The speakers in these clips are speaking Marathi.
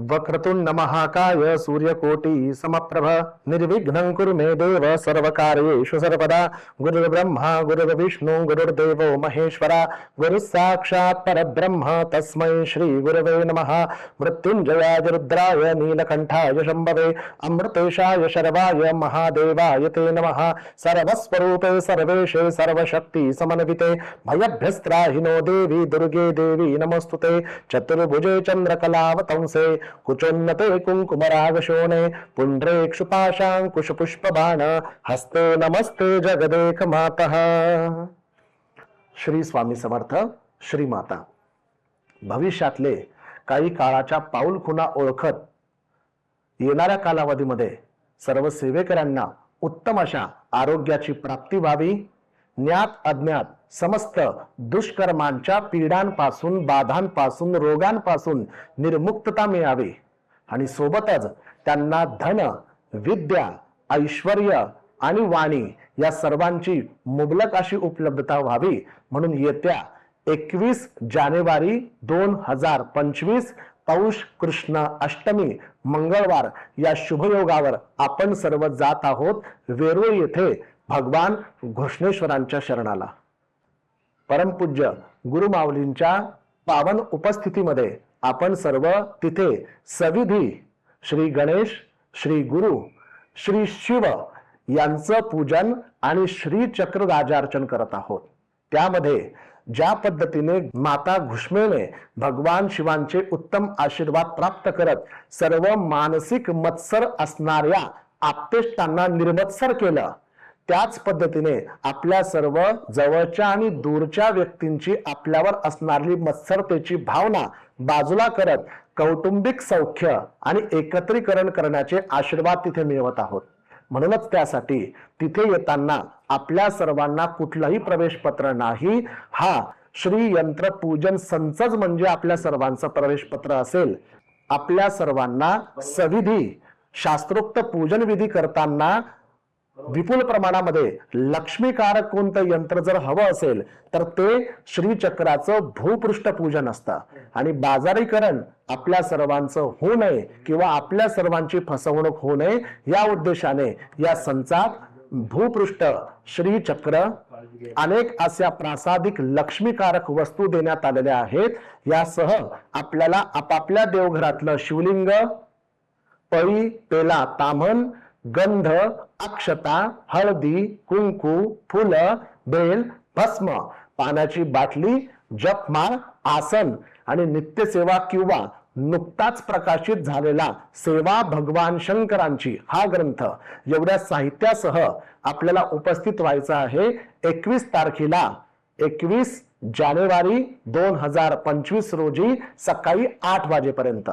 वक्रतुंड महाकाय सूर्यकोटि समप्रभ निर्विघ्नं कुरु मे देव सर्वकार्येषु सर्वदा। गुरुर्ब्रह्मा गुरुर्विष्णु गुरुर्देवो महेश्वरा। गुरुस्साक्षात् परब्रह्म तस्मै श्रीगुरवे नमः। मृत्युञ्जयाय रुद्राय नीलकण्ठाय शम्भवे। अमृतेशाय शर्वाय महादेवाय ते नमः। सर्वस्वरूपे सर्वेशे सर्वशक्ति समन्विते। भयभ्यस्त्राहिनो देवी दुर्गे देवी नमस्तुते। चतुर्भुजे चन्द्रकलावतंसे। कुचोन्नते कुङ्कुमरागशोणे पुण्ड्रे क्षुपाशाङ्कुशपुष्पबाण हस्ते नमस्ते जगदेक मातः। श्री स्वामी समर्थ श्री माता भविष्यातले काही काळाच्या पाऊल खुना ओळखत येणाऱ्या कालावधीमध्ये सर्व सेवेकऱ्यांना उत्तम अशा आरोग्याची प्राप्ती व्हावी. ज्ञात अज्ञात समस्त दुष्कर्मांच्या पीडांपासून बाधांपासून रोगांपासून निर्मुक्तता मिळावी. आणि सोबतच त्यांना धन विद्या ऐश्वर आणि वाणी या सर्वांची मुबलक अशी उपलब्धता व्हावी. म्हणून येत्या एकवीस जानेवारी दोन हजार पंचवीस पौष कृष्ण अष्टमी मंगळवार या शुभयोगावर आपण सर्व जात आहोत. वेरूळ येथे भगवान घोषणेश्वरांच्या शरणाला. परमपूज्य गुरुमाऊलींच्या पावन उपस्थितीमध्ये आपण सर्व तिथे सविधी श्री गणेश श्री गुरु श्री शिव यांचं पूजन आणि श्री चक्र राजार्चन करत आहोत. त्यामध्ये ज्या पद्धतीने माता घुष्मेने भगवान शिवांचे उत्तम आशीर्वाद प्राप्त करत सर्व मानसिक मत्सर असणाऱ्या आपतेष्टांना निर्मत्सर केलं त्याच पद्धतीने आपल्या सर्व जवळच्या आणि दूरच्या व्यक्तींची आपल्यावर असणारी मत्सरतेची भावना बाजूला करत कौटुंबिक सौख्य आणि एकत्रीकरण करण्याचे आशीर्वाद तिथे मिळवत आहोत. म्हणूनच त्यासाठी तिथे येताना आपल्या सर्वांना कुठलंही प्रवेश पत्र नाही. हा श्री यंत्र पूजन संचच म्हणजे आपल्या सर्वांचं प्रवेश पत्र असेल. आपल्या सर्वांना सविधी शास्त्रोक्त पूजन विधी करताना विपुल प्रमाणामध्ये लक्ष्मीकारक कोणतं यंत्र जर हवं असेल तर ते श्रीचक्राचं भूपृष्ठ पूजन असतं. आणि बाजारीकरण आपल्या सर्वांचं होऊ नये किंवा आपल्या सर्वांची फसवणूक होऊ नये या उद्देशाने या संचात भूपृष्ठ श्रीचक्र अनेक अशा प्रासादिक लक्ष्मीकारक वस्तू देण्यात आलेल्या आहेत. यासह आपल्याला आपापल्या देवघरातलं शिवलिंग पळी पेला तामन गंध अक्षता हळदी कुंकू फुलं बेल भस्म. पाण्याची बाटली जपमाळ आसन आणि नित्यसेवा किंवा नुकताच प्रकाशित झालेला सेवा भगवान शंकरांची हा ग्रंथ. एवढ्या साहित्यासह आपल्याला उपस्थित व्हायचं आहे एकवीस तारखेला. एकवीस जानेवारी दोन हजार पंचवीस रोजी सकाळी आठ वाजेपर्यंत.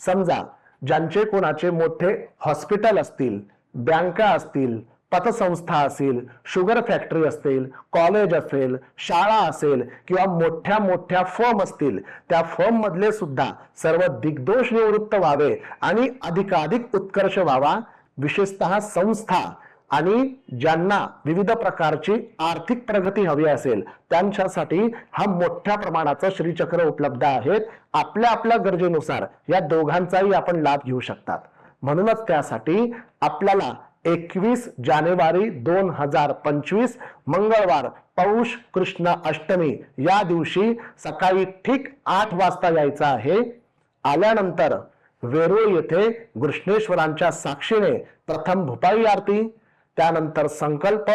समजा ज्यांचे कोणाचे मोठे हॉस्पिटल असतील बँका असतील पतसंस्था असेल शुगर फॅक्टरी असतील कॉलेज असेल शाळा असेल किंवा मोठ्या मोठ्या फर्म असतील त्या फर्म मधले सुद्धा सर्व दिग्दोष निवृत्त व्हावे आणि अधिकाधिक उत्कर्ष व्हावा. विशेषतः संस्था आणि ज्यांना विविध प्रकारची आर्थिक प्रगती हवी असेल त्यांच्यासाठी हा मोठ्या प्रमाणाचं श्रीचक्र उपलब्ध आहेत. आपल्या आपल्या गरजेनुसार या दोघांचाही आपण लाभ घेऊ शकतात. म्हणूनच त्यासाठी आपल्याला एकवीस जानेवारी दोन हजार पंचवीस मंगळवार पौष कृष्ण अष्टमी या दिवशी सकाळी ठीक आठ वाजता यायचं आहे. आल्यानंतर वेरूळ येथे कृष्णेश्वरांच्या साक्षीने प्रथम भुपाई आरती त्यानंतर संकल्प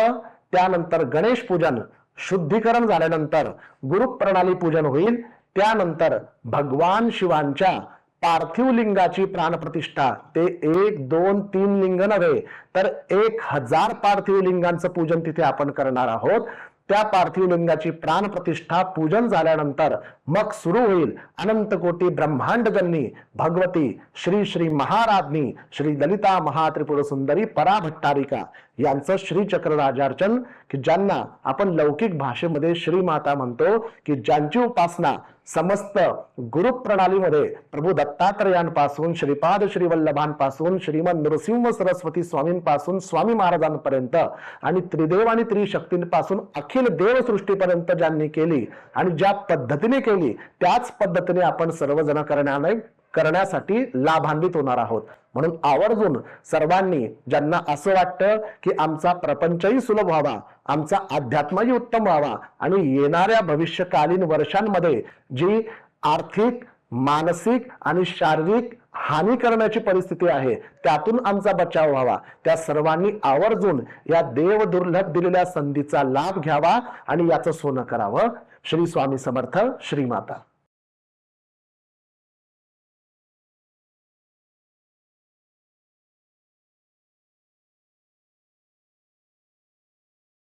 त्यानंतर गणेश पूजन शुद्धीकरण झाल्यानंतर गुरुप्रणाली पूजन होईल त्यानंतर भगवान शिवांच्या पार्थिव लिंगाची प्राणप्रतिष्ठा. ते एक दोन तीन लिंग नव्हे तर एक हजार पार्थिव लिंगांचं पूजन तिथे आपण करणार आहोत. त्या पार्थिव लिंगाची प्राणप्रतिष्ठा पूजन झाल्यानंतर मग सुरू होईल अनंत कोटी ब्रह्मांडजन्नी भगवती श्री श्री महाराज्ञी श्री ललिता महात्रिपुर सुंदरी पराभट्टारिका यांचं श्रीचक्र राजार्चन की ज्यांना आपण लौकिक भाषेमध्ये श्रीमाता म्हणतो की ज्यांची उपासना समस्त गुरु प्रणालीमध्ये प्रभू दत्तात्रयांपासून श्रीपाद श्रीवल्लभांपासून श्रीमंत श्रीमद नृसिंह सरस्वती स्वामींपासून स्वामी महाराजांपर्यंत आणि त्रिदेव आणि त्रिशक्तींपासून अखिल देवसृष्टीपर्यंत ज्यांनी केली आणि ज्या पद्धतीने केली त्याच पद्धतीने आपण सर्वजण करण्याने करण्यासाठी लाभान्वित होणार आहोत. म्हणून आवर्जून सर्वांनी ज्यांना असं वाटतं की आमचा प्रपंचही सुलभ व्हावा आमचा अध्यात्मही उत्तम व्हावा आणि येणाऱ्या भविष्यकालीन वर्षांमध्ये जी आर्थिक मानसिक आणि शारीरिक हानी करण्याची परिस्थिती आहे त्यातून आमचा बचाव व्हावा. त्या सर्वांनी आवर्जून या देव दुर्लभ दिलेल्या संधीचा लाभ घ्यावा आणि याचं सोनं करावं. श्री स्वामी समर्थ श्रीमाता